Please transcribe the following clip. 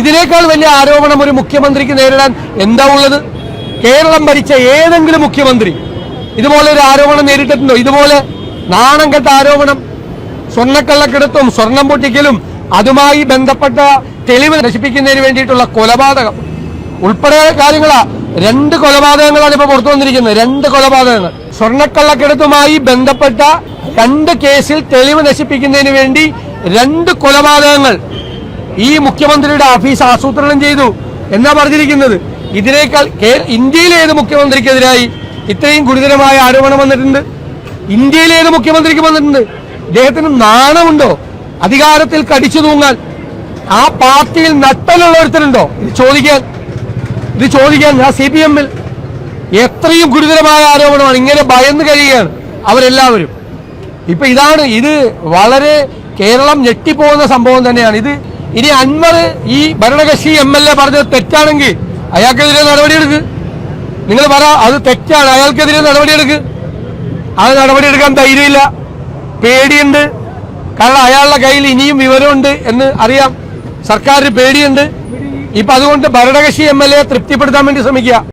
ഇതിനേക്കാൾ വലിയ ആരോപണം ഒരു മുഖ്യമന്ത്രിക്ക് നേരിടാൻ എന്താ ഉള്ളത്? കേരളം ഭരിച്ച ഏതെങ്കിലും മുഖ്യമന്ത്രി ഇതുപോലെ ഒരു ആരോപണം നേരിട്ടിട്ടുണ്ടോ? ഇതുപോലെ നാണം കെട്ട ആരോപണം സ്വർണക്കള്ളക്കെടുത്തും സ്വർണം പൊട്ടിക്കലും അതുമായി ബന്ധപ്പെട്ട തെളിവ് നശിപ്പിക്കുന്നതിന് വേണ്ടിയിട്ടുള്ള കൊലപാതകം. ഉൾപ്പെടെ കാര്യങ്ങളാ. രണ്ട് കൊലപാതകങ്ങളാണ് ഇപ്പൊ പുറത്തു വന്നിരിക്കുന്നത്. രണ്ട് കൊലപാതകങ്ങൾ. സ്വർണക്കള്ളക്കെടുത്തുമായി ബന്ധപ്പെട്ട രണ്ട് കേസിൽ തെളിവ് നശിപ്പിക്കുന്നതിന് വേണ്ടി രണ്ട് കൊലപാതകങ്ങൾ ഈ മുഖ്യമന്ത്രിയുടെ ഓഫീസ് ആസൂത്രണം ചെയ്തു. എന്നാ പറഞ്ഞിരിക്കുന്നത്? ഇതിനേക്കാൾ ഇന്ത്യയിലെ ഏത് മുഖ്യമന്ത്രിക്കെതിരായി ഇത്രയും ഗുരുതരമായ ആരോപണം വന്നിട്ടുണ്ട്? ഇന്ത്യയിലെ ഏത് മുഖ്യമന്ത്രിക്ക് വന്നിട്ടുണ്ട്? ഇദ്ദേഹത്തിന് നാണമുണ്ടോ? അധികാരത്തിൽ കടിച്ചു തൂങ്ങാൻ. ആ പാർട്ടിയിൽ നട്ടലുള്ള ഒരുത്തരുണ്ടോ ഇത് ചോദിക്കാൻ. ഇത് ചോദിക്കാൻ ആ സി പി എമ്മിൽ എത്രയും ഗുരുതരമായ ആരോപണമാണ്. ഇങ്ങനെ ഭയന്ന് കഴിയുകയാണ് അവരെല്ലാവരും. ഇപ്പൊ ഇതാണ് ഇത് വളരെ കേരളം ഞെട്ടിപ്പോകുന്ന സംഭവം തന്നെയാണ്. ഇത് ഇനി അൻവർ ഈ ഭരണകക്ഷി എം എൽ എ പറഞ്ഞത് തെറ്റാണെങ്കിൽ അയാൾക്കെതിരെ നടപടിയെടുക്ക്. നിങ്ങൾ പറ അത് തെറ്റാണ് അയാൾക്കെതിരെ നടപടിയെടുക്ക്. അത് നടപടിയെടുക്കാൻ ധൈര്യമില്ല. പേടിയുണ്ട്. കാരണം അയാളുടെ കയ്യിൽ ഇനിയും വിവരമുണ്ട് എന്ന് അറിയാം. സർക്കാരിന് പേടിയുണ്ട്. ഇപ്പൊ അതുകൊണ്ട് ഭരണകക്ഷി എം എൽ എ തൃപ്തിപ്പെടുത്താൻ വേണ്ടി ശ്രമിക്കുക.